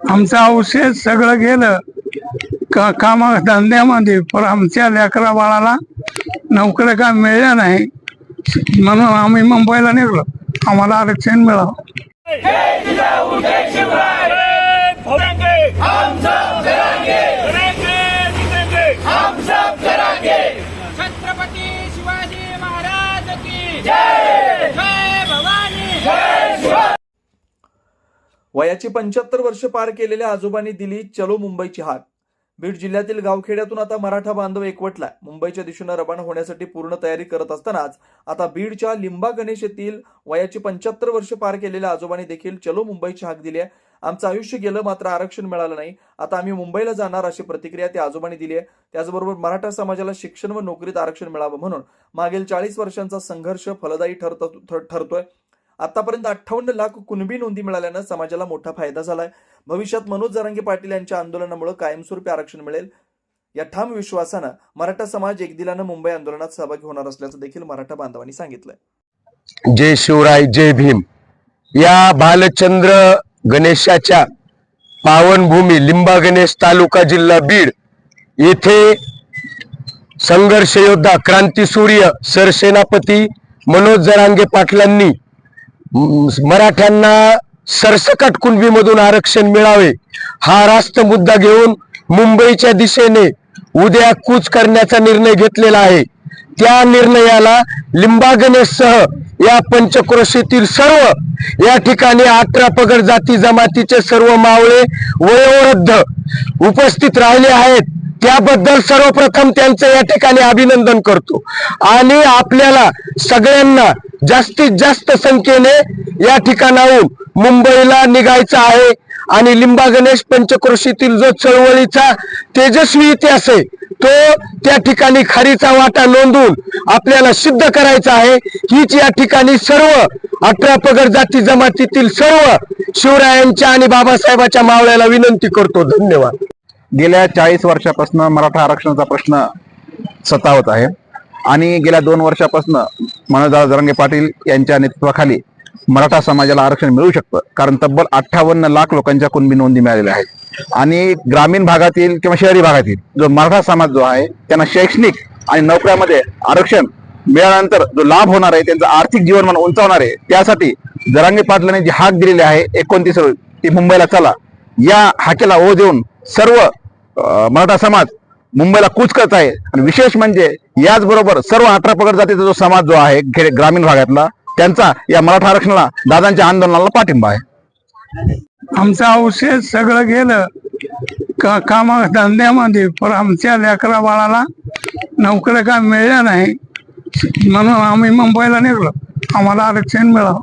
आमचं अवशेष सगळं गेलं. का कामा धंद्यामध्ये पण आमच्या लेकरा बाळाला नोकऱ्या काय मिळल्या नाही? म्हणून आम्ही मुंबईला निघलो. आम्हाला आरक्षण मिळावं वयाची पंच्याहत्तर वर्ष पार केलेल्या आजोबांनी दिली चलो मुंबईची हाक बीड जिल्ह्यातील गावखेड्यातून आता मराठा बांधव एकवटलाय. मुंबईच्या दिशेनं रवाना होण्यासाठी पूर्ण तयारी करत असतानाच आता बीडच्या लिंबा गणेश येथील वयाची पंच्याहत्तर वर्ष पार केलेल्या आजोबांनी देखील चलो मुंबईची हाक दिली आहे. आमचं आयुष्य गेलं मात्र आरक्षण मिळालं नाही. आता आम्ही मुंबईला जाणार अशी प्रतिक्रिया त्या आजोबांनी दिली आहे. त्याचबरोबर मराठा समाजाला शिक्षण व नोकरीत आरक्षण मिळावं म्हणून मागील चाळीस वर्षांचा संघर्ष फलदायी ठरत ठर- ठरतोय. आतापर्यंत अठ्ठावन्न लाख कुणबी नोंदी मिळाल्यानं समाजाला मोठा फायदा झालाय. भविष्यात मनोज जरांगे पाटील यांच्या आंदोलनामुळे कायमस्वरूपी आरक्षण मिळेल. या ठाम विश्वासानं मराठा समाज एकदिलानं मुंबई आंदोलनात सहभागी होणार असल्याचं देखील मराठा बांधवांनी सांगितलंय. जय शिवराय जय भीम. या बालचंद्र गणेशाच्या पावनभूमी लिंबा गणेश तालुका जिल्हा बीड येथे संघर्ष योद्धा क्रांती सूर्य सरसेनापती मनोज जरांगे पाटलांनी मराठ्यांना सरसकट कुणबीमधून आरक्षण मिळावे हा रास्त मुद्दा घेऊन मुंबईच्या दिशेने उद्या कूच करण्याचा निर्णय घेतलेला आहे. त्या निर्णयाला लिंबागणेशसह या पंचक्रोशीतील सर्व या ठिकाणी अठरा पगड जाती जमातीचे सर्व मावळे वयोवृद्ध उपस्थित राहिले आहेत. त्याबद्दल सर्वप्रथम त्यांचं या ठिकाणी अभिनंदन करतो. आणि आपल्याला सगळ्यांना जास्तीत जास्त संख्येने या ठिकाणाहून मुंबईला निघायचं आहे. आणि लिंबा गणेश पंचक्रोशीतील जो चळवळीचा तेजस्वी इतिहास आहे तो त्या ठिकाणी खारीचा वाटा नोंदवून आपल्याला सिद्ध करायचा आहे. हीच या ठिकाणी सर्व अठरा पगड जाती जमातीतील सर्व शिवरायांच्या आणि बाबासाहेबाच्या मावळ्याला विनंती करतो. धन्यवाद. गेल्या चाळीस वर्षापासून मराठा आरक्षणाचा प्रश्न सतावत आहे. आणि गेल्या दोन वर्षापासून मनोजदादा जरंगे पाटील यांच्या नेतृत्वाखाली मराठा समाजाला आरक्षण मिळू शकतं कारण तब्बल अठ्ठावन्न लाख लोकांच्या कुणबी नोंदी मिळालेल्या आहेत. आणि ग्रामीण भागातील किंवा शहरी भागातील जो मराठा समाज जो आहे त्यांना शैक्षणिक आणि नोकऱ्यामध्ये आरक्षण मिळाल्यानंतर जो लाभ होणार आहे त्यांचं आर्थिक जीवनमान उंचावणार आहे त्यासाठी जरांगे पाटलांनी जी हाक दिलेली आहे एकोणतीस ती मुंबईला चला. या हाकेला ओ देऊन सर्व मराठा समाज मुंबईला कूच करत आहे. आणि विशेष म्हणजे याचबरोबर सर्व अठरा पगड जातीचा जो समाज जो आहे ग्रामीण भागातला त्यांचा या मराठा आरक्षणाला दादांच्या आंदोलनाला पाठिंबा आहे. आमचं अवशेष सगळं गेलं. का कामा धंद्यामध्ये पण आमच्या लेकरा बाळाला नोकऱ्या काय मिळल्या नाही? म्हणून आम्ही मुंबईला निघलो. आम्हाला आरक्षण मिळावं.